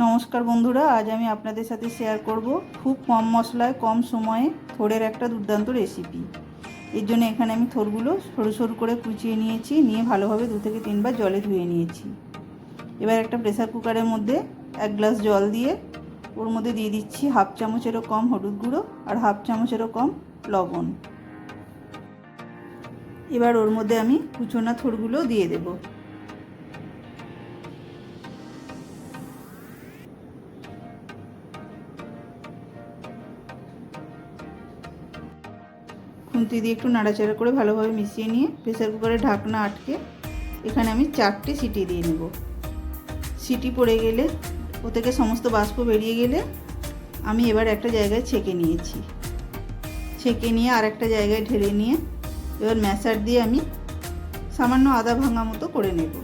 নমস্কার বন্ধুরা, আজ আমি আপনাদের সাথে শেয়ার করব খুব কম মশলায়, কম সময়ে থোড়ের একটা দুর্দান্ত রেসিপি এর জন্য এখানে আমি থোরগুলো সরু সরু করে কুচিয়ে নিয়েছি, নিয়ে ভালোভাবে দু থেকে তিনবার জলে ধুয়ে নিয়েছি। এবার একটা প্রেসার কুকারের মধ্যে এক গ্লাস জল দিয়ে ওর মধ্যে দিয়ে দিচ্ছি হাফ চামচেরও কম হলুদ গুঁড়ো আর হাফ চামচেরও কম লবণ। এবার ওর মধ্যে আমি কুচোনা থোরগুলো দিয়ে দেবো। খুন্তি দিয়ে একটু নাড়াচাড়া করে ভালোভাবে মিশিয়ে নিয়ে প্রেসার কুকারে ঢাকনা আটকে এখানে আমি চারটে সিটি দিয়ে নেব। সিটি পড়ে গেলে ও থেকে সমস্ত বাষ্প বেরিয়ে গেলে আমি এবার একটা জায়গায় ছেঁকে নিয়েছি। ছেঁকে নিয়ে আর একটা জায়গায় ঢেলে নিয়ে এবার ম্যাশার দিয়ে আমি সামান্য আদা ভাঙা মতো করে নেব।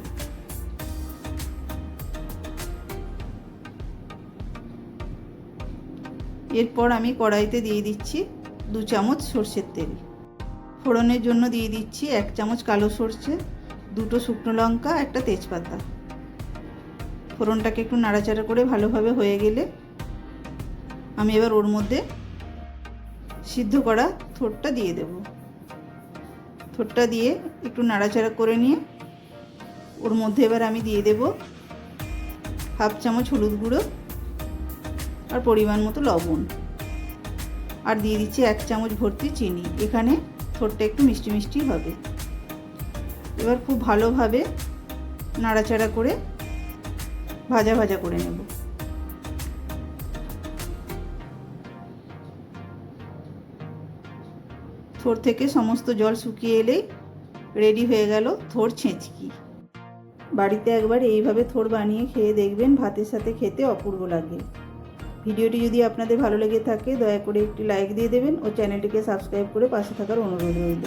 এরপর আমি কড়াইতে দিয়ে দিচ্ছি দু চামচ সর্ষের তেল। ফোড়নের জন্য দিয়ে দিচ্ছি এক চামচ কালো সর্ষে, দুটো শুকনো লঙ্কা, একটা তেজপাতা। ফোড়নটাকে একটু নাড়াচাড়া করে ভালোভাবে হয়ে গেলে আমি এবার ওর মধ্যে সিদ্ধ করা থোরটা দিয়ে দেব। থোরটা দিয়ে একটু নাড়াচাড়া করে নিয়ে ওর মধ্যে এবার আমি দিয়ে দেব হাফ চামচ হলুদ গুঁড়ো আর পরিমাণ মতো লবণ। আর দিয়ে দিচ্ছি এক চামচ ভর্তি চিনি। এখানে থোরটা একটু মিষ্টি মিষ্টি হবে। এবার খুব ভালোভাবে নাড়াচাড়া করে ভাজা ভাজা করে নেব। থোর থেকে সমস্ত জল শুকিয়ে এলেই রেডি হয়ে গেল থোর ছেঁচকি। বাড়িতে একবার এইভাবে থোর বানিয়ে খেয়ে দেখবেন ভাতের সাথে খেতে অপূর্ব লাগে। ভিডিওটি যদি আপনাদের ভালো লেগে থাকে, দয়া করে একটি লাইক দিয়ে দেবেন ও চ্যানেলটিকে সাবস্ক্রাইব করে পাশে থাকার অনুরোধ রইল।